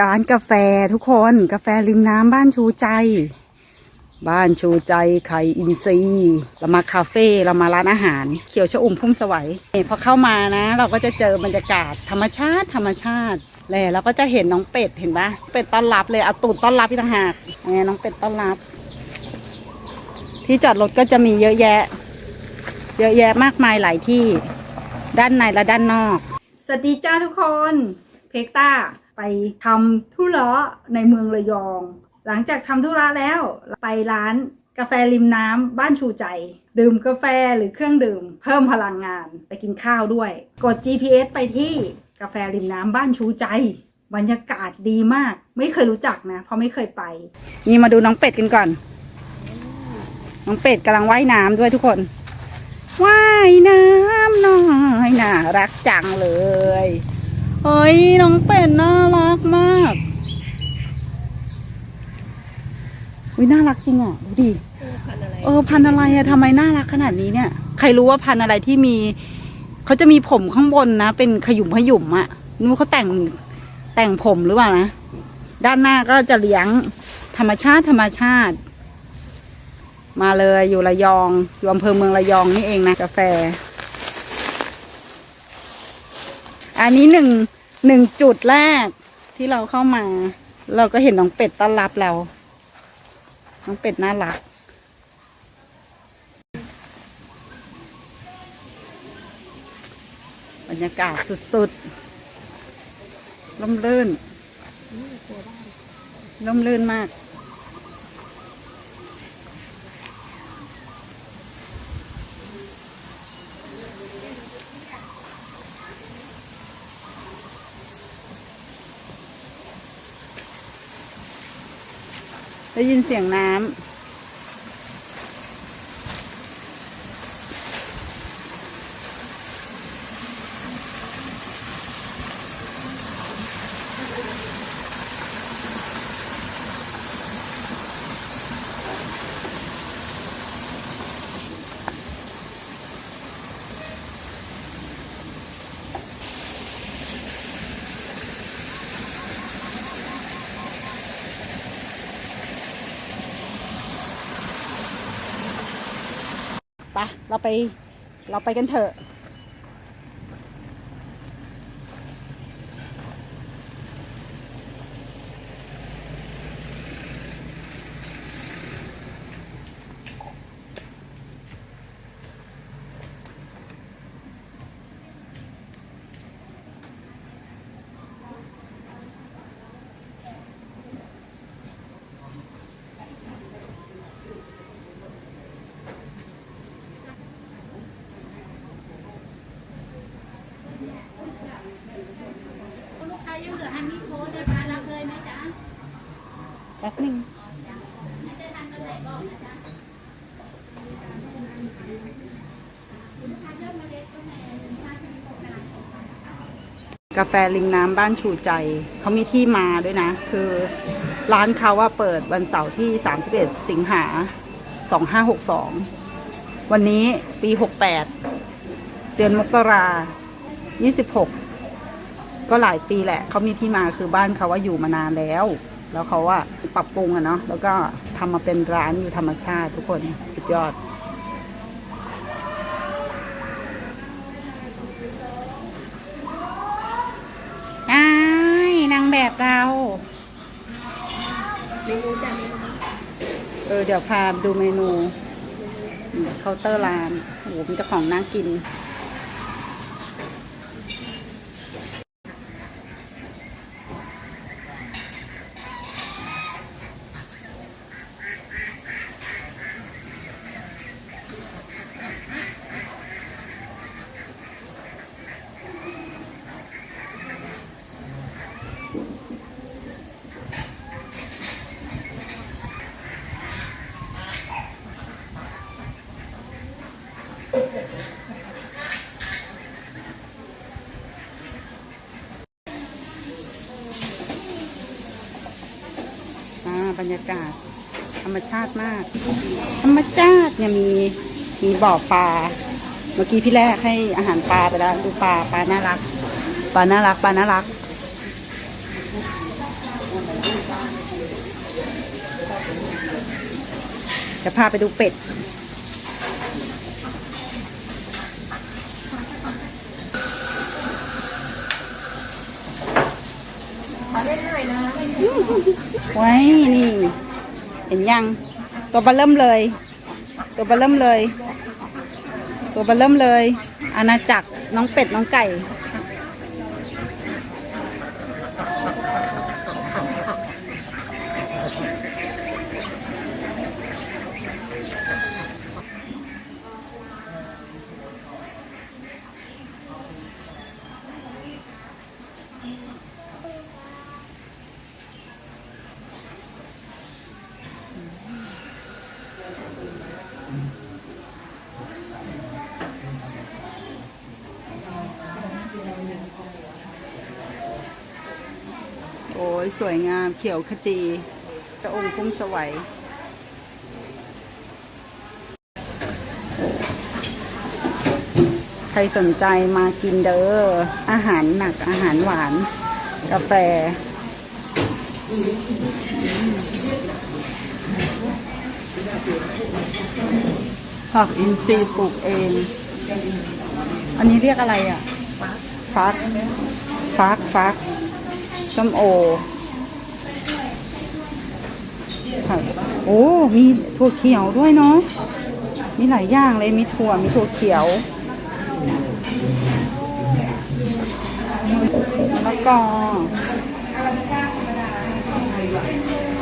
การกาแฟทุกคนกาแฟริมน้ำบ้านชูใจ บ้านชูใจไข่อินทรีเรามาคาเฟ่เรามาร้านอาหาร เขียวชะอุ่มพุ่มสวัยนี่พอเข้ามานะ เราก็จะเจอบรรยากาศธรรมชาติธรรมชาติแล้วเราก็จะเห็นน้องเป็ดเห็นปะเป็ดต้อนรับเลยเอาตูดต้อนรับพี่ต่างหากนี่น้องเป็ดต้อนรับ ที่จอดรถก็จะมีเยอะแยะ เยอะแยะมากมายหลายที่ ด้านในและด้านนอก สวัสดีจ้าทุกคน เพกต้า ไปทำธุระในเมืองระยอง หลังจากทำธุระแล้วไปร้านกาแฟริมน้ำบ้านชูใจ ดื่มกาแฟหรือเครื่องดื่ม เพิ่มพลังงานไปกินข้าวด้วย กด GPS ไปที่กาแฟริมน้ำบ้านชูใจ บรรยากาศดีมาก ไม่เคยรู้จักนะ เพราะไม่เคยไป นี่มาดูน้องเป็ดกันก่อน น้องเป็ดกำลังว่ายน้ำด้วยทุกคนว่ายน้ำน้อยน่ารักจังเลย เฮ้ย น้องเป็ดน่ารักมากอุ้ยน่ารักจริงอะ ดูดิ เออ พันธุ์อะไรอะทำไมน่ารักขนาดนี้เนี่ย ใครรู้ว่าพันธุ์อะไรที่มี เขาจะมีผมข้างบนนะ เป็นขยุมขยุมอะนู้เขาแต่งแต่งผมหรือเปล่านะ ด้านหน้าก็จะเลี้ยงธรรมชาติธรรมชาติ มาเลยอยู่ระยอง อยู่อำเภอเมืองระยองนี่เองนะกาแฟ อันนี้หนึ่งหนึ่งจุดแรกที่เราเข้ามา เราก็เห็นน้องเป็ดต้อนรับเรา น้องเป็ดน่ารัก บรรยากาศสุดๆร่มรื่นร่มรื่นมาก ได้ยินเสียงน้ำ ไปเราไปกันเถอะ ลูกค้ายังเหลืออันนี้โพสต์นะคะรับเลยไหมจ๊ะ แป๊บหนึ่ง ไม่ได้ทานตัวไหนบอกนะจ๊ะ กาแฟริมน้ำบ้านชูใจ เขามีที่มาด้วยนะ คือร้านเขาว่าเปิดวันเสาร์ที่ 31 สิงหา 2562 วันนี้ปี 68 เดือนมกรา26 ก็หลายปีแหละ เขามีที่มาคือบ้านเขาว่าอยู่มานานแล้ว แล้วเขาว่าปรับปรุงอะเนาะแล้วก็ทำมาเป็นร้านอยู่ธรรมชาติทุกคนสุดยอด ออเดี๋ยวพาดูเมนูเคาน์เตอร์ร้านโอ้โหมีแต่ของน่ากิน รรยากาศ ธรรมชาติมาก ธรรมชาติเนี่ยมีมีบ่อปลา เมื่อกี้พี่แรกให้อาหารปลาไปแล้วดูปลาปลาน่ารัก ปลาน่ารักปลาน่ารัก จะพาไปดูเป็ด ไว้นี่ เห็นยัง ตัวบะเริ่มเลย ตัวบะเริ่มเลย ตัวบะเริ่มเลย อาณาจักรน้องเป็ดน้องไก่ สวยงามเขียวขจีพระองค์พุ่มสวัยใครสนใจมากินเด้ออาหารหนักอาหารหวาน กาแฟผักอินทรีย์ปลูกเอง อันนี้เรียกอะไรอะ ฟัก ฟัก ฟัก ส้มโอ ค่ะ โอ้ มีถั่วเขียวด้วยเนาะ มีหลายอย่างเลย มีถั่ว มีถั่วเขียวแล้วก็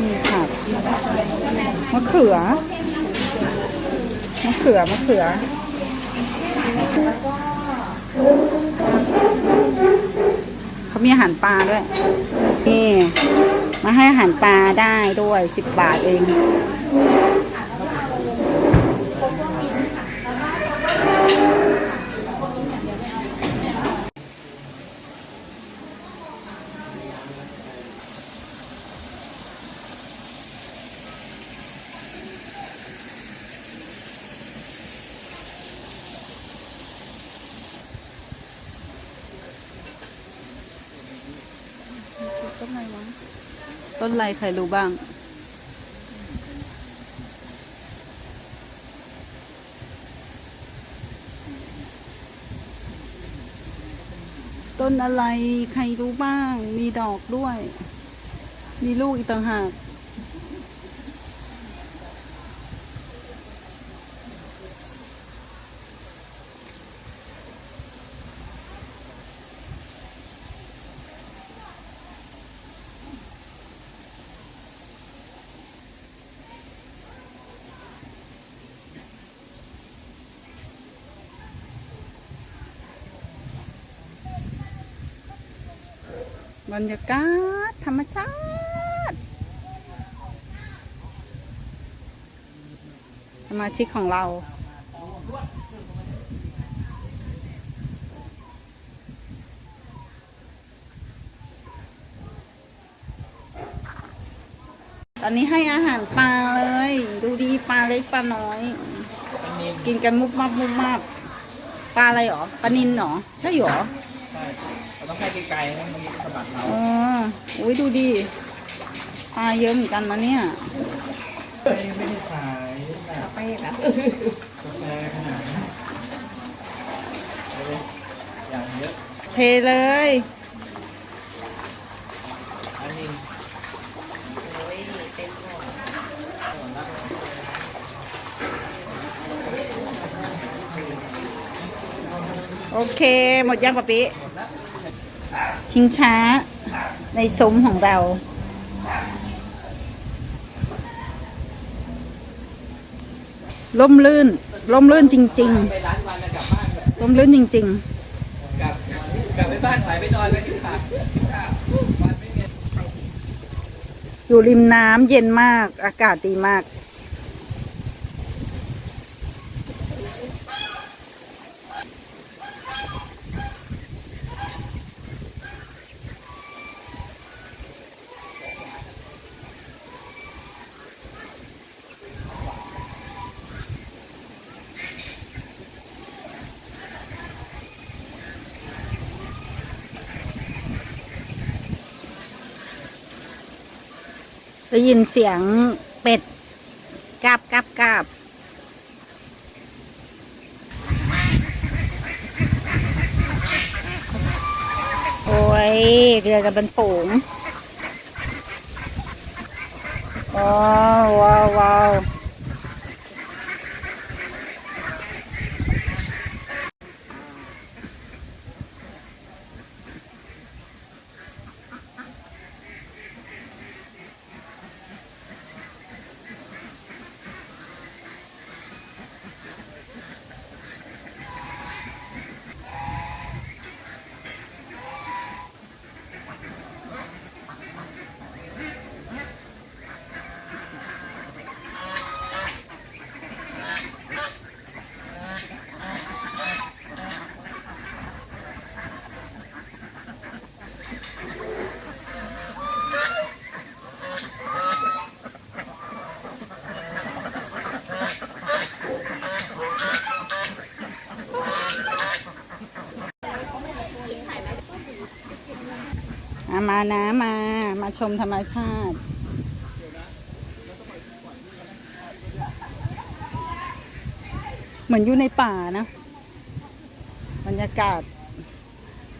มีผักมะเขือ มะเขือ มะเขือเขามีอาหารปลาด้วยนี่ มาให้อาหารปลาได้ด้วยสิบบาทเอง ต้นอะไรวะ ต้นอะไรใครรู้บ้าง ต้นอะไรใครรู้บ้าง มีดอกด้วย มีลูกอีกต่างหาก บรรยากาศธรรมชาติ สมาชิกของเรา ตอนนี้ให้อาหารปลาเลย ดูดีปลาเล็กปลาน้อย กินกันมุบมับมุบมับปลาอะไรหรอปลานินหรอ ใช่หรอ ต้องให้ไกลๆนะมันสะบัดเราอ๋ออุ้ยดูดิปลาเยอะเหมือนกันนะเนี่ยไม่ไม่ได้ขายแบบไปนะกาแฟขนาดนี้เอาเลยอย่างเยอะเทเลยอันนี้โอเค หมดยังปะปิ ชิงช้าในซุ้มของเราล่มลื่นล่มลื่นจริง ๆล่มลื่นจริง ๆ กลับกลับไปบ้านหายไปนอนกันที่ผักข้าววันไม่มีๆอยู่ริมน้ำเย็นมากอากาศดีมาก ได้ยินเสียงเป็ดกาบกาบกาบโอ้ยเรือกันเป็นฝูงว้าวว้าว ว้ามานะมา มาชมธรรมชาติเหมือนอยู่ในป่านะ บรรยากาศ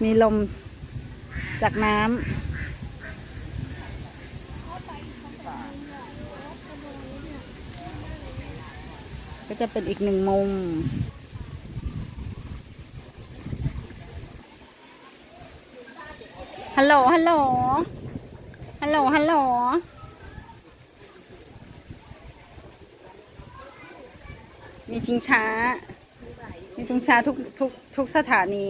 มีลมจากน้ำก็จะเป็นอีกหนึ่งมุม ฮัลโหล ฮัลโหล ฮัลโหล ฮัลโหล มีชิงช้า มีชิงช้าทุกทุกทุกสถานี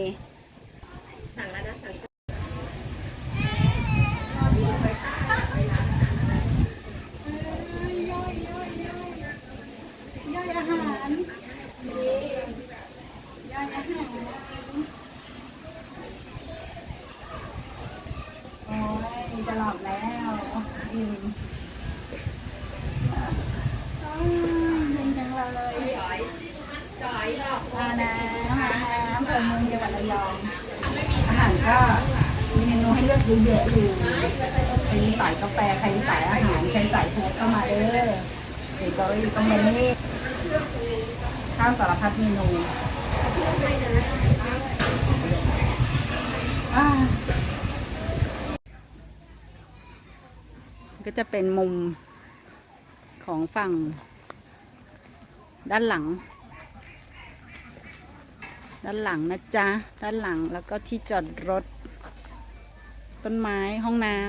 ก็มีเมนูให้เลือกเยอะอยู่ใครสายกาแฟใครสายอาหารใครสายโทสก็มาเด้อเด็กก็อยู่ตรงนี้ข้าวสารพัดเมนูก็จะเป็นมุมของฝั่งด้านหลัง ด้านหลังนะจ๊ะ ด้านหลังแล้วก็ที่จอดรถ ต้นไม้ห้องน้ำ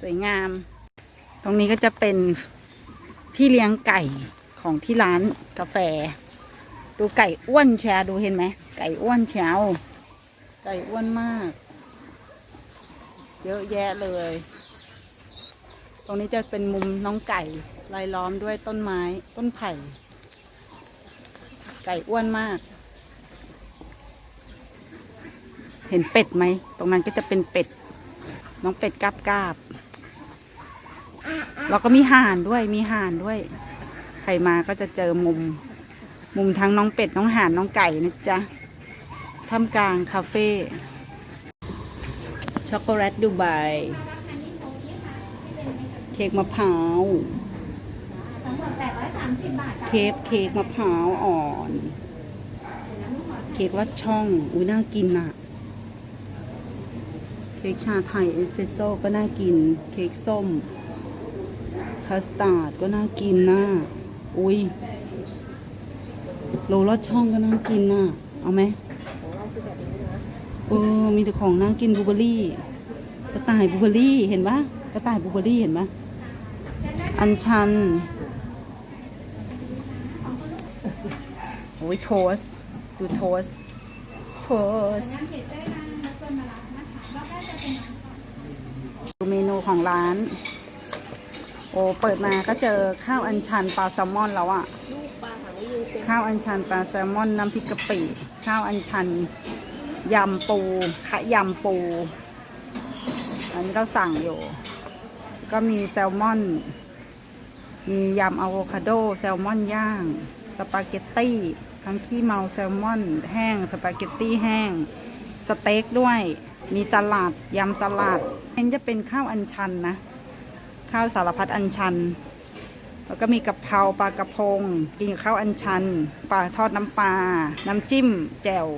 สวยงาม ตรงนี้ก็จะเป็นที่เลี้ยงไก่ของที่ร้านกาแฟ ดูไก่อ้วนแชร์ดูเห็นไหม ไก่อ้วนแชวไก่อ้วนมาก เยอะแยะเลย ตรงนี้จะเป็นมุมน้องไก่รายล้อมด้วยต้นไม้ต้นไผ่ ไก่อ้วนมาก เห็นเป็ดไหม ตรงนั้นก็จะเป็นเป็ด น้องเป็ดกาบกาบแล้วก็มีห่านด้วย มีห่านด้วย ใครมาก็จะเจอมุม มุมทั้งน้องเป็ด น้องห่าน น้องไก่นะจ๊ะท่ามกลางคาเฟ่ ช็อกโกแลตดูไบ เค้กมะพร้าว เค้กเค้กมะพร้าวอ่อน เค้กลัดช่อง อุ้ยน่ากินอะเค้กชาไทยเอสเปรสโซ่ก็น่ากิน เค้กส้ม คัสตาร์ดก็น่ากินน่ะอุ้ยโรลลัดช่องก็น่ากินน่ะ เอาไหมเออมีแต่ของน่ากินบลูเบอรี่ กระต่ายบลูเบอรี่เห็นปะกระต่ายบลูเบอรี่เห็นปะอันชัน โอ้ ยโทสดูโทสโทสดูเมนูของร้าน โอ้เปิดมาก็เจอข้าวอัญชันปลาแซลมอนแล้วอะข้าวอัญชันปลาแซลมอนน้ำพริกกะปิข้าวอัญชันยำปูขะยำปู อันนี้เราสั่งอยู่ ก็มีแซลมอน มียำอะโวคาโด แซลมอนย่าง สปาเกตตี้ ทั้งขี้เมาแซลมอน แห้งสปาเกตตี้แห้ง สเต็กด้วย มีสลัดยำสลัดอันจะเป็นข้าวอัญชันนะ ข้าวสารพัดอัญชัน แล้วก็มีกะเพราปลากระพง กินกับข้าวอัญชัน ปลาทอดน้ำปลา น้ำจิ้มแจ่ว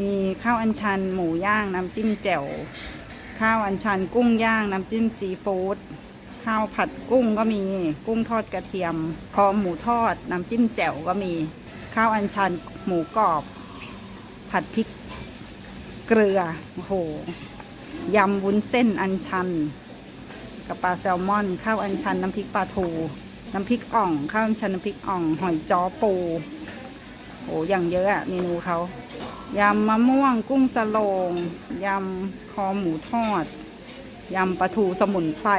มีข้าวอัญชัน หมูย่างน้ำจิ้มแจ่ว ข้าวอัญชันกุ้งย่างน้ำจิ้มซีฟู้ดข้าวผัดกุ้งก็มีกุ้งทอดกระเทียมคอหมูทอดน้ำจิ้มแจ่วก็มี ข้าวอัญชันหมูกรอบ ผัดพริกเกลือโอ้โหยำวุ้นเส้นอัญชัน กับปลาแซลมอน ข้าวอัญชัน น้ำพริกปลาทูน้ำพริกอ่องข้าวอัญชันน้ำพริกอ่อง หอยจ้อปูโอ้อย่างเยอะอะเมนูเขายำมะม่วงกุ้งสโลงยำคอหมูทอดยำปลาทูสมุนไพร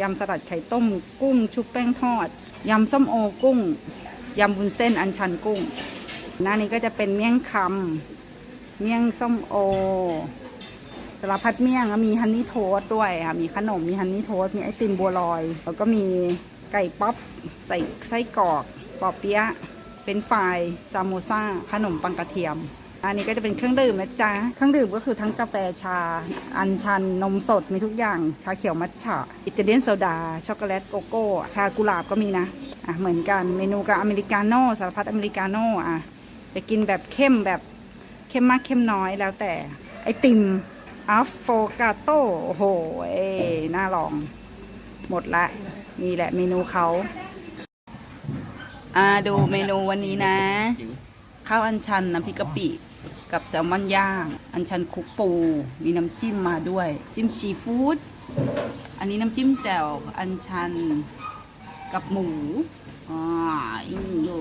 ยำสลัดไข่ต้มกุ้งชุบแป้งทอดยำส้มโอกุ้ง ยำบุญเส้นอัญชันกุ้ง หน้านี้ก็จะเป็นเมี่ยงคำเมี่ยงส้มโอสารพัดเมี่ยงมีฮันนี่โทส์ด้วยค่ะ มีขนม มีฮันนี่โทส์มีไอติมบัวลอย แล้วก็มีไก่ป๊อปใส่ไส้กรอกปอเปี๊ยะ เป็นไฟรายซามโมซ่าขนมปังกระเทียม อันนี้ก็จะเป็นเครื่องดื่มนะจ๊ะ เครื่องดื่มก็คือทั้งกาแฟชา อัญชัน นมสด มีทุกอย่าง ชาเขียวมัทฉะ อิตาเลียนโซดา ช็อกโกแลตโกโก้ ชากุหลาบก็มีนะ อะเหมือนกันเมนูกับอเมริกาโน่สารพัดอเมริกาโน่อะจะกินแบบเข้มแบบเข้มมากเข้มน้อยแล้วแต่ไอติมอัฟโฟกาโต้โอ้โหเอ้น่าลองหมดละนี่แหละเมนูเขาอ่าดูเมนูวันนี้นะ ข้าวอัญชันน้ำพริกกะปิ กับแซลมอนย่าง อัญชันคุกปู มีน้ำจิ้มมาด้วย จิ้มซีฟู้ดอันนี้น้ำจิ้มแจ่วอัญชัน กับหมูอ่าอีหนู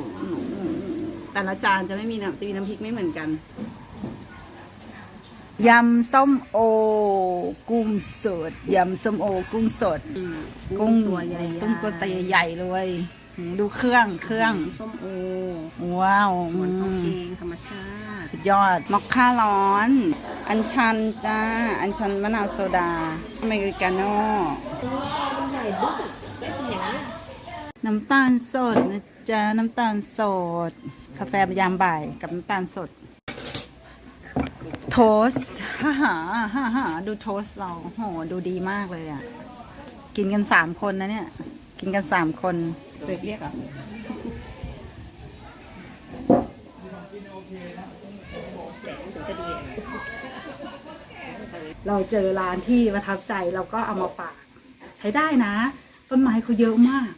แต่ละจานจะไม่มีน้ำจะมีน้ำพริกไม่เหมือนกันยำส้มโอ กุ้งสดยำส้มโอ กุ้งสดกุ้งตัวใหญ่ๆกุ้งตัวใหญ่ๆเลยอืมดูเครื่องเครื่องส้มโอว้าวส่วนของอืเอมงธรรมชาติสุดยอดมอคค่าร้อน อัญชันจ้า อัญชันมะนาวโซดา อเมริกาโน่ น้ำตาลสดนะจ๊ะน้ำตาลสด กาแฟยามบ่ายกับน้ำตาลสด โทสฮ่าฮ่าฮ่าฮ่าดูโทสเราโหดูดีมากเลยอะ กินกันสามคนนะเนี่ย กินกันสามคนเสิร์ฟเรียกอะเราเจอร้านที่ประทับใจเราก็เอามาฝาก ใช้ได้นะ ต้นไม้เขาเยอะมาก